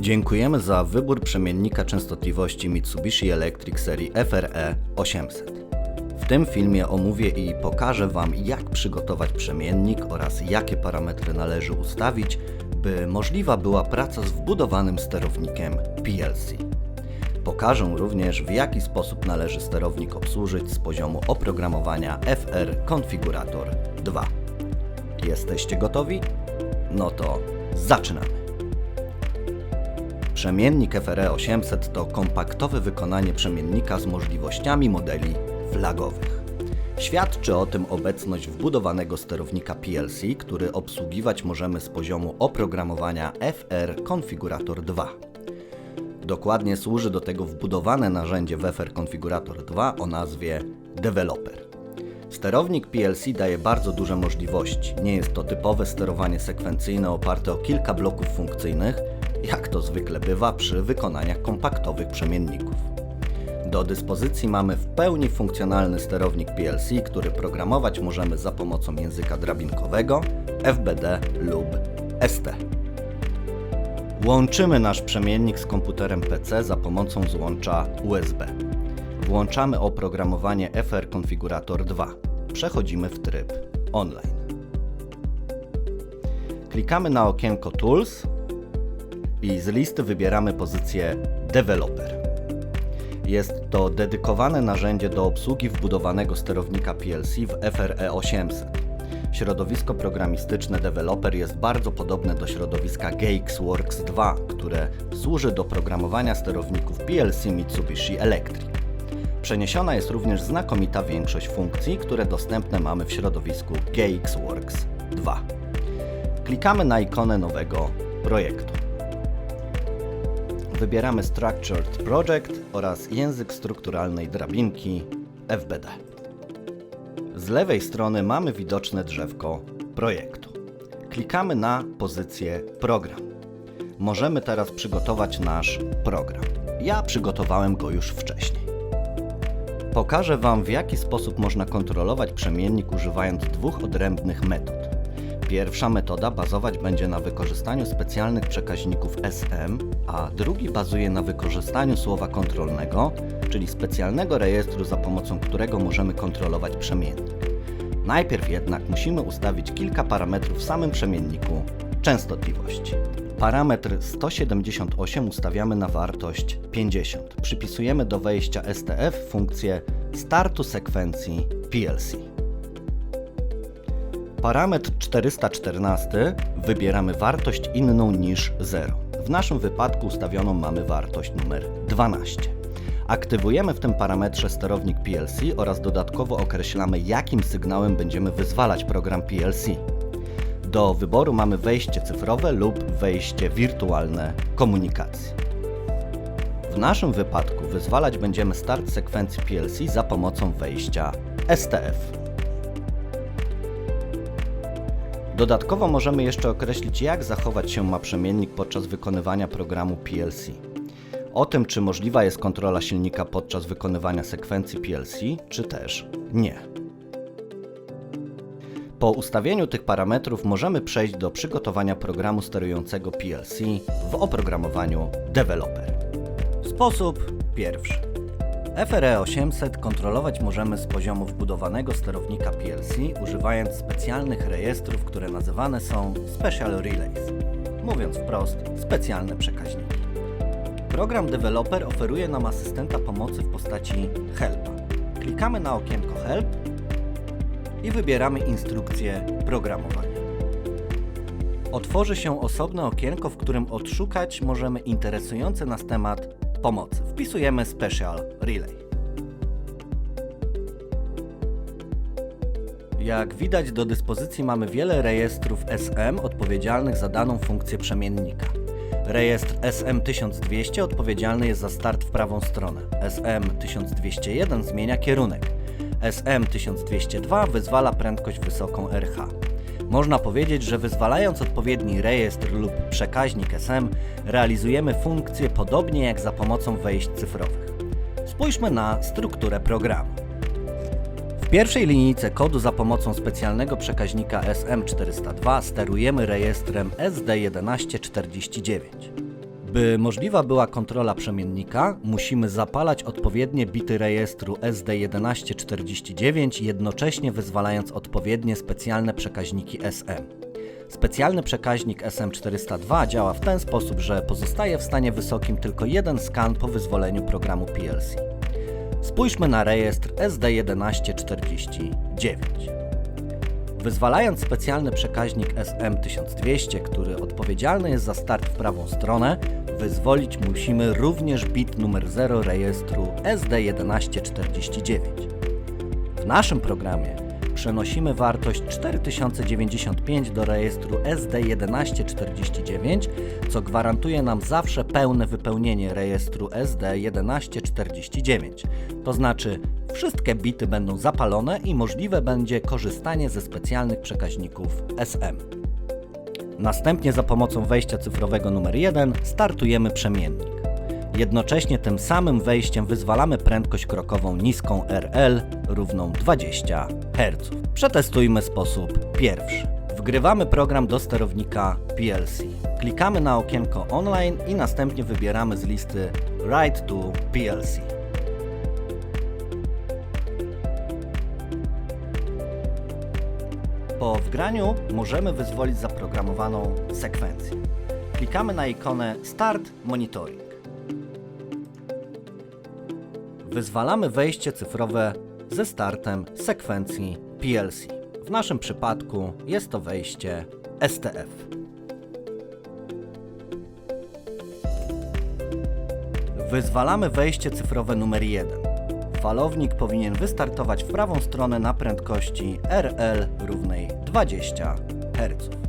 Dziękujemy za wybór przemiennika częstotliwości Mitsubishi Electric serii FRE 800. W tym filmie omówię i pokażę Wam, jak przygotować przemiennik oraz jakie parametry należy ustawić, by możliwa była praca z wbudowanym sterownikiem PLC. Pokażę również, w jaki sposób należy sterownik obsłużyć z poziomu oprogramowania FR Configurator 2. Jesteście gotowi? No to zaczynamy! Przemiennik FRE 800 to kompaktowe wykonanie przemiennika z możliwościami modeli flagowych. Świadczy o tym obecność wbudowanego sterownika PLC, który obsługiwać możemy z poziomu oprogramowania FR Configurator 2. Dokładnie służy do tego wbudowane narzędzie w FR Configurator 2 o nazwie Developer. Sterownik PLC daje bardzo duże możliwości. Nie jest to typowe sterowanie sekwencyjne oparte o kilka bloków funkcyjnych, jak to zwykle bywa przy wykonaniach kompaktowych przemienników. Do dyspozycji mamy w pełni funkcjonalny sterownik PLC, który programować możemy za pomocą języka drabinkowego, FBD lub ST. Łączymy nasz przemiennik z komputerem PC za pomocą złącza USB. Włączamy oprogramowanie FR Configurator 2. Przechodzimy w tryb online. Klikamy na okienko Tools i z listy wybieramy pozycję Developer. Jest to dedykowane narzędzie do obsługi wbudowanego sterownika PLC w FRE 800. Środowisko programistyczne Developer jest bardzo podobne do środowiska GXWorks 2, które służy do programowania sterowników PLC Mitsubishi Electric. Przeniesiona jest również znakomita większość funkcji, które dostępne mamy w środowisku GXWorks 2. Klikamy na ikonę nowego projektu. Wybieramy Structured Project oraz język strukturalnej drabinki FBD. Z lewej strony mamy widoczne drzewko projektu. Klikamy na pozycję Program. Możemy teraz przygotować nasz program. Ja przygotowałem go już wcześniej. Pokażę Wam, w jaki sposób można kontrolować przemiennik używając dwóch odrębnych metod. Pierwsza metoda bazować będzie na wykorzystaniu specjalnych przekaźników SM, a drugi bazuje na wykorzystaniu słowa kontrolnego, czyli specjalnego rejestru, za pomocą którego możemy kontrolować przemiennik. Najpierw jednak musimy ustawić kilka parametrów w samym przemienniku częstotliwości. Parametr 178 ustawiamy na wartość 50. Przypisujemy do wejścia STF funkcję startu sekwencji PLC. Parametr 414 wybieramy wartość inną niż 0. W naszym wypadku ustawioną mamy wartość numer 12. Aktywujemy w tym parametrze sterownik PLC oraz dodatkowo określamy jakim sygnałem będziemy wyzwalać program PLC. Do wyboru mamy wejście cyfrowe lub wejście wirtualne komunikacji. W naszym wypadku wyzwalać będziemy start sekwencji PLC za pomocą wejścia STF. Dodatkowo możemy jeszcze określić, jak zachować się ma przemiennik podczas wykonywania programu PLC. O tym, czy możliwa jest kontrola silnika podczas wykonywania sekwencji PLC, czy też nie. Po ustawieniu tych parametrów możemy przejść do przygotowania programu sterującego PLC w oprogramowaniu Developer. Sposób pierwszy. FRE 800 kontrolować możemy z poziomu wbudowanego sterownika PLC używając specjalnych rejestrów, które nazywane są Special Relays. Mówiąc wprost, specjalne przekaźniki. Program Developer oferuje nam asystenta pomocy w postaci Helpa. Klikamy na okienko Help i wybieramy instrukcję programowania. Otworzy się osobne okienko, w którym odszukać możemy interesujący nas temat Wpisujemy Special Relay. Jak widać do dyspozycji mamy wiele rejestrów SM odpowiedzialnych za daną funkcję przemiennika. Rejestr SM1200 odpowiedzialny jest za start w prawą stronę. SM1201 zmienia kierunek. SM1202 wyzwala prędkość wysoką RH. Można powiedzieć, że wyzwalając odpowiedni rejestr lub przekaźnik SM, realizujemy funkcje podobnie jak za pomocą wejść cyfrowych. Spójrzmy na strukturę programu. W pierwszej linijce kodu za pomocą specjalnego przekaźnika SM402 sterujemy rejestrem SD1149. By możliwa była kontrola przemiennika, musimy zapalać odpowiednie bity rejestru SD1149, jednocześnie wyzwalając odpowiednie specjalne przekaźniki SM. Specjalny przekaźnik SM402 działa w ten sposób, że pozostaje w stanie wysokim tylko jeden skan po wyzwoleniu programu PLC. Spójrzmy na rejestr SD1149. Wyzwalając specjalny przekaźnik SM1200, który odpowiedzialny jest za start w prawą stronę, wyzwolić musimy również bit numer 0 rejestru SD1149. W naszym programie przenosimy wartość 4095 do rejestru SD1149, co gwarantuje nam zawsze pełne wypełnienie rejestru SD1149. To znaczy, wszystkie bity będą zapalone i możliwe będzie korzystanie ze specjalnych przekaźników SM. Następnie za pomocą wejścia cyfrowego numer 1 startujemy przemiennik. Jednocześnie tym samym wejściem wyzwalamy prędkość krokową niską RL równą 20 Hz. Przetestujmy sposób pierwszy. Wgrywamy program do sterownika PLC. Klikamy na okienko online i następnie wybieramy z listy Write to PLC. Po wgraniu możemy wyzwolić zaprogramowaną sekwencję. Klikamy na ikonę Start Monitoring. Wyzwalamy wejście cyfrowe ze startem sekwencji PLC. W naszym przypadku jest to wejście STF. Wyzwalamy wejście cyfrowe numer 1. Falownik powinien wystartować w prawą stronę na prędkości RL równej 20 Hz.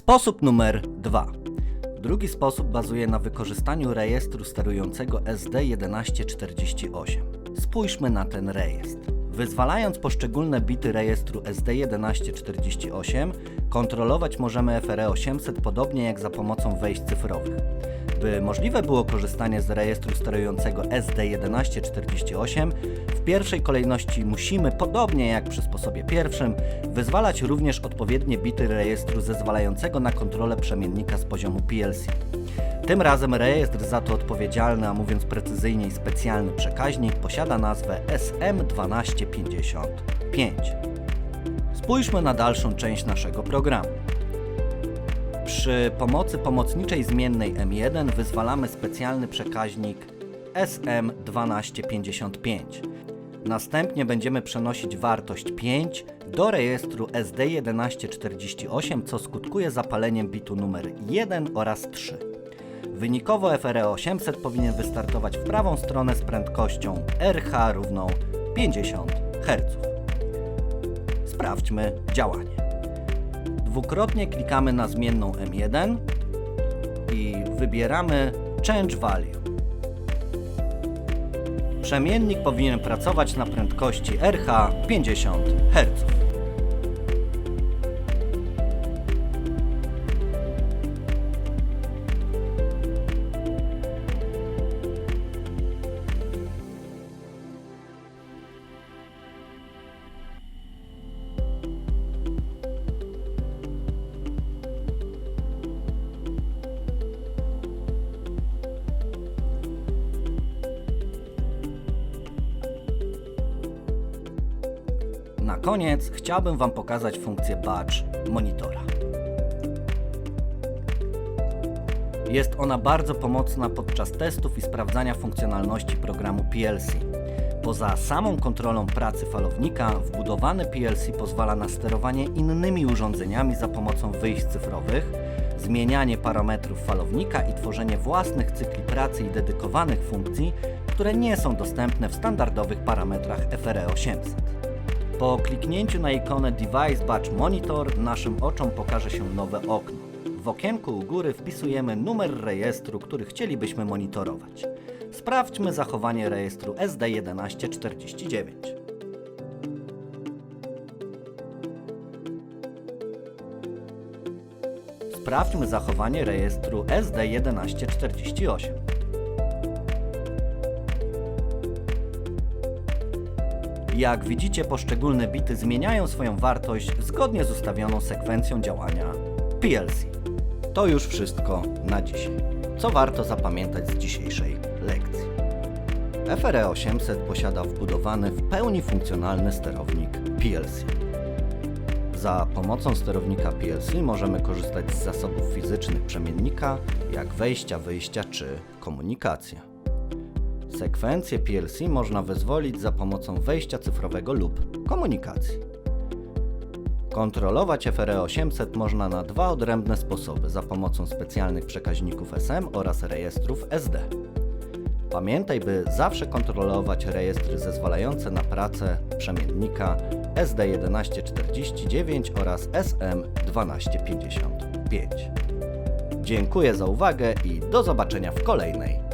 Sposób numer 2. Drugi sposób bazuje na wykorzystaniu rejestru sterującego SD1148. Spójrzmy na ten rejestr. Wyzwalając poszczególne bity rejestru SD1148, kontrolować możemy FRE800 podobnie jak za pomocą wejść cyfrowych. By możliwe było korzystanie z rejestru sterującego SD1148, w pierwszej kolejności musimy, podobnie jak przy sposobie pierwszym, wyzwalać również odpowiednie bity rejestru zezwalającego na kontrolę przemiennika z poziomu PLC. Tym razem rejestr za to odpowiedzialny, a mówiąc precyzyjniej specjalny przekaźnik, posiada nazwę SM1255. Spójrzmy na dalszą część naszego programu. Przy pomocy pomocniczej zmiennej M1 wyzwalamy specjalny przekaźnik SM1255. Następnie będziemy przenosić wartość 5 do rejestru SD1148, co skutkuje zapaleniem bitu numer 1 oraz 3. Wynikowo FRE800 powinien wystartować w prawą stronę z prędkością RH równą 50 Hz. Sprawdźmy działanie. Dwukrotnie klikamy na zmienną M1 i wybieramy Change Value. Przemiennik powinien pracować na prędkości RH 50 Hz. Na koniec chciałbym Wam pokazać funkcję Badge monitora. Jest ona bardzo pomocna podczas testów i sprawdzania funkcjonalności programu PLC. Poza samą kontrolą pracy falownika, wbudowany PLC pozwala na sterowanie innymi urządzeniami za pomocą wyjść cyfrowych, zmienianie parametrów falownika i tworzenie własnych cykli pracy i dedykowanych funkcji, które nie są dostępne w standardowych parametrach FRE800. Po kliknięciu na ikonę Device Badge Monitor naszym oczom pokaże się nowe okno. W okienku u góry wpisujemy numer rejestru, który chcielibyśmy monitorować. Sprawdźmy zachowanie rejestru SD1149. Sprawdźmy zachowanie rejestru SD1148. Jak widzicie, poszczególne bity zmieniają swoją wartość zgodnie z ustawioną sekwencją działania PLC. To już wszystko na dzisiaj. Co warto zapamiętać z dzisiejszej lekcji? FRE 800 posiada wbudowany w pełni funkcjonalny sterownik PLC. Za pomocą sterownika PLC możemy korzystać z zasobów fizycznych przemiennika, jak wejścia, wyjścia czy komunikacja. Sekwencję PLC można wyzwolić za pomocą wejścia cyfrowego lub komunikacji. Kontrolować FRE 800 można na dwa odrębne sposoby za pomocą specjalnych przekaźników SM oraz rejestrów SD. Pamiętaj, by zawsze kontrolować rejestry zezwalające na pracę przemiennika SD1149 oraz SM1255. Dziękuję za uwagę i do zobaczenia w kolejnej